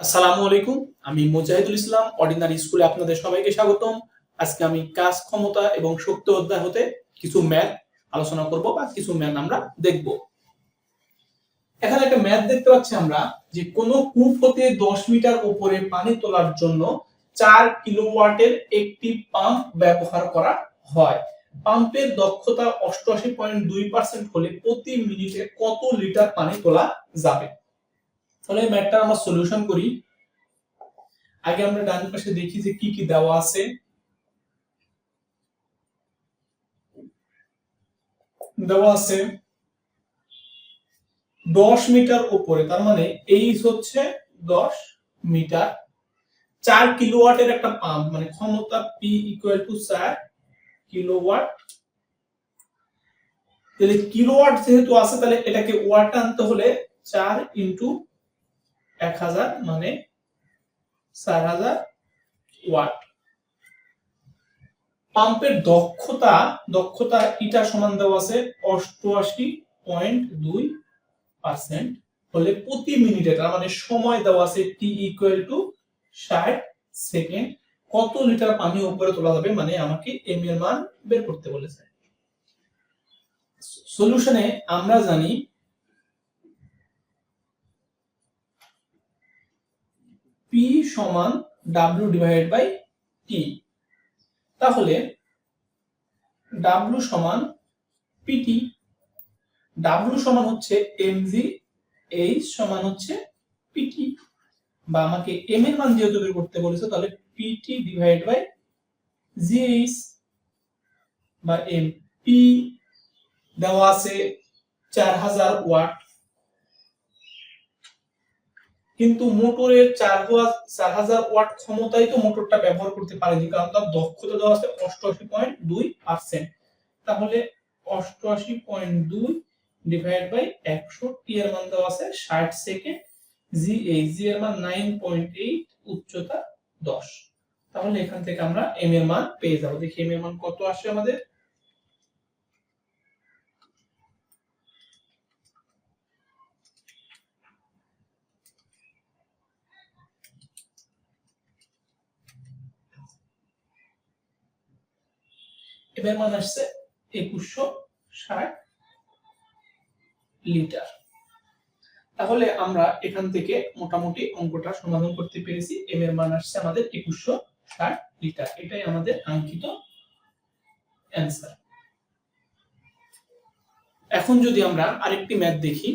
আসসালামু আলাইকুম, আমি মুজাহিদুল ইসলাম অর্ডিনারি স্কুলে আপনাদের সবাইকে স্বাগতম। আজকে আমি কাজ ক্ষমতা এবং শক্তি অধ্যায় হতে কিছু ম্যাথ আলোচনা করব বা কিছু ম্যাথ আমরা দেখব। এখানে একটা ম্যাথ দেখতে পাচ্ছি আমরা যে কোন কূপ হতে দশ মিটার উপরে পানি তোলার জন্য চার কিলোওয়াটের একটি পাম্প ব্যবহার করা হয়। পাম্পের দক্ষতা অষ্টআশি পয়েন্ট দুই পার্সেন্ট হলে প্রতি মিনিটে কত লিটার পানি তোলা যাবে? তাহলে এই ম্যাথটা আমরা সলিউশন করি। আগে আমরা ডান পাশে দেখি যে কি কি দেওয়া আছে। দেওয়া আছে দশ মিটার উপরে, তার মানে এইচ হচ্ছে দশ মিটার। চার কিলোওয়াটের একটা পাম্প মানে ক্ষমতা পি ইকুয়াল টু চার কিলোওয়াট। তাহলে কিলোওয়াট যেহেতু আছে, তাহলে এটাকে ওয়াট আনতে হলে চার ইন্টু এক হাজার মানে চার হাজার ওয়াট। পাম্পের দক্ষতা দক্ষতা ইটা সমান দেওয়া আছে অষ্টআশি পয়েন্ট দুই পার্সেন্ট হলে প্রতি মিনিটে, তার মানে সময় দেওয়া আছে টি ইকুয়াল টু ষাট সেকেন্ড। কত লিটার পানি উপরে তোলা যাবে মানে আমাকে এম এর মান বের করতে বলেছে। সলিউশনে আমরা জানি পি সমান ডাব্লিউ ডিভাইড বাই টি তাহলে ডাব্লিউ সমান পিটি ডাব্লিউ সমান হচ্ছে এমজি এইচ সমান হচ্ছে পিটি বা আমাকে এম এর মান যেহেতু বের করতে বলেছে, তাহলে পিটি ডিভাইড বাই জিএইচ বা এম পি দেওয়া আছে চার হাজার ওয়াট। কিন্তু মোটরের চার চার হাজার ওয়াট ক্ষমতায় তো মোটরটা ব্যবহার করতে পারেনি, কারণ তার দক্ষতা দেওয়া আছে অষ্টআশি পয়েন্ট দুই পার্সেন্ট তাহলে অষ্টআশি পয়েন্ট দুই ডিভাইড বাই একশো টি এর মান দেওয়া আছে ষাট সেকেন্ড জি এইচ জি এর মান নাইন পয়েন্ট এইট উচ্চতা দশ। তাহলে এখান থেকে আমরা এম এর মান পেয়ে যাব। দেখি এম এর মান কত আসে আমাদের? এবার মান আসছে একুশশো ষাট লিটার। তাহলে আমরা এখান থেকে মোটামুটি অঙ্কটা সমাধান করতে পেরেছি। এম এর মান আসছে আমাদের একুশশো ষাট লিটার। এটাই আমাদের কাঙ্ক্ষিত অ্যান্সার এখন যদি আমরা আরেকটি ম্যাথ দেখি